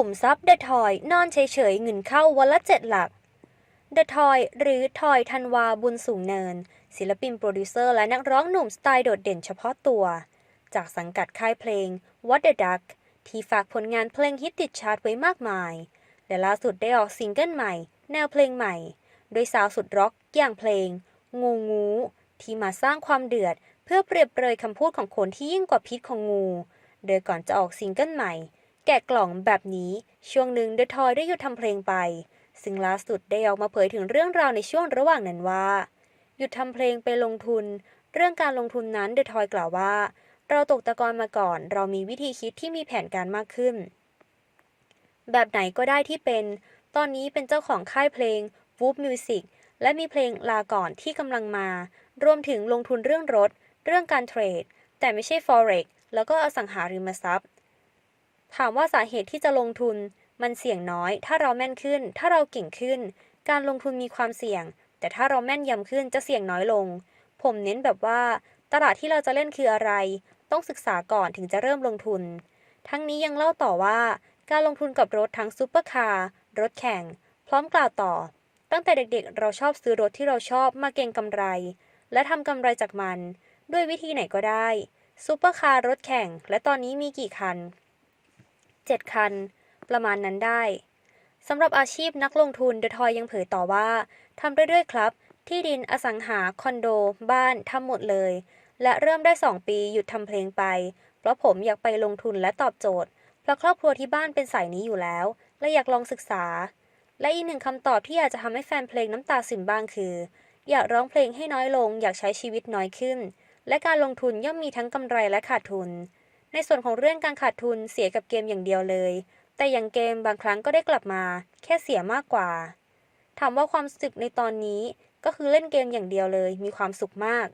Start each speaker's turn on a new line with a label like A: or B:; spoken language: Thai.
A: ขุมทรัพย์เดอะทอยนอนเฉยๆเงินเข้าวันละเจ็ดหลักเดอะทอยหรือทอยธันวาบุญสูงเนิน ศิลปินโปรดิวเซอร์และนักร้องหนุ่มสไตล์โดดเด่นเฉพาะตัว จากสังกัดค่ายเพลง What the Duck ที่ฝากผลงานเพลงฮิตติดชาร์ตไว้มากมาย และล่าสุดได้ออกซิงเกิลใหม่ แนวเพลงใหม่ โดยสาวสุดร็อกอย่างเพลง งูงู ที่มาสร้างความเดือด เพื่อเปรียบเปรยคำพูดของคนที่ยิ่งกว่าพิษของงู โดยก่อนจะออกซิงเกิลใหม่ แกะกล่องแบบนี้ ช่วงหนึ่งเดอะทอยได้หยุดทำเพลงไป ซึ่งล่าสุดได้ออกมาเผยถึงเรื่องราวในช่วงระหว่างนั้นว่า หยุดทำเพลงไปลงทุน เรื่องการลงทุนนั้นเดอะทอยกล่าวว่า เราตกตะกอนมาก่อน เรามีวิธีคิดที่มีแผนการมากขึ้น แบบไหนก็ได้ที่เป็น ตอนนี้เป็นเจ้าของค่ายเพลง Whoop Music และมีเพลงลาก่อนที่กำลังมา รวมถึงลงทุนเรื่องรถ เรื่องการเทรด แต่ไม่ใช่ Forex แล้วก็อสังหาริมทรัพย์ ถามว่าสาเหตุที่จะลงทุน มันเสี่ยงน้อย ถ้าเราแม่นขึ้น ถ้าเราเก่งขึ้น การลงทุนมีความเสี่ยง แต่ถ้าเราแม่นยำขึ้นจะเสี่ยงน้อยลง ผมเน้นแบบว่า ตลาดที่เราจะเล่นคืออะไร ต้องศึกษาก่อนถึงจะเริ่มลงทุน ทั้งนี้ยังเล่าต่อว่า การลงทุนกับรถทั้งซูเปอร์คาร์รถแข่ง พร้อมกล่าวต่อ ตั้งแต่เด็กๆ เราชอบซื้อรถที่เราชอบมาเก็งกำไร และทำกำไรจากมัน ด้วยวิธีไหนก็ได้ซูเปอร์คาร์รถแข่ง และตอนนี้มีกี่คัน 7 คัน ประมาณนั้นได้สำหรับอาชีพนักลงทุนเดอะทอยยังเผยต่อว่าทำเรื่อยๆครับ ที่ดินอสังหาคอนโด บ้านทำหมดเลย และเริ่มได้ 2 ปีหยุดทำเพลงไป เพราะผมอยากไปลงทุนและตอบโจทย์ เพราะครอบครัวที่บ้านเป็นสายนี้อยู่แล้ว และอยากลองศึกษา และอีกหนึ่งคำตอบที่อยากจะทำให้แฟนเพลงน้ำตาซึมบ้างคือ อยากร้องเพลงให้น้อยลง อยากใช้ชีวิตน้อยขึ้น และการลงทุนย่อมมีทั้งกำไรและขาดทุน ในส่วนของเรื่องการขาดทุนเสียกับเกมอย่างเดียวเลย แต่อย่างเกมบางครั้งก็ได้กลับมา แค่เสียมากกว่า ถามว่าความสุขในตอนนี้ก็คือเล่นเกมอย่างเดียวเลย มีความสุขมาก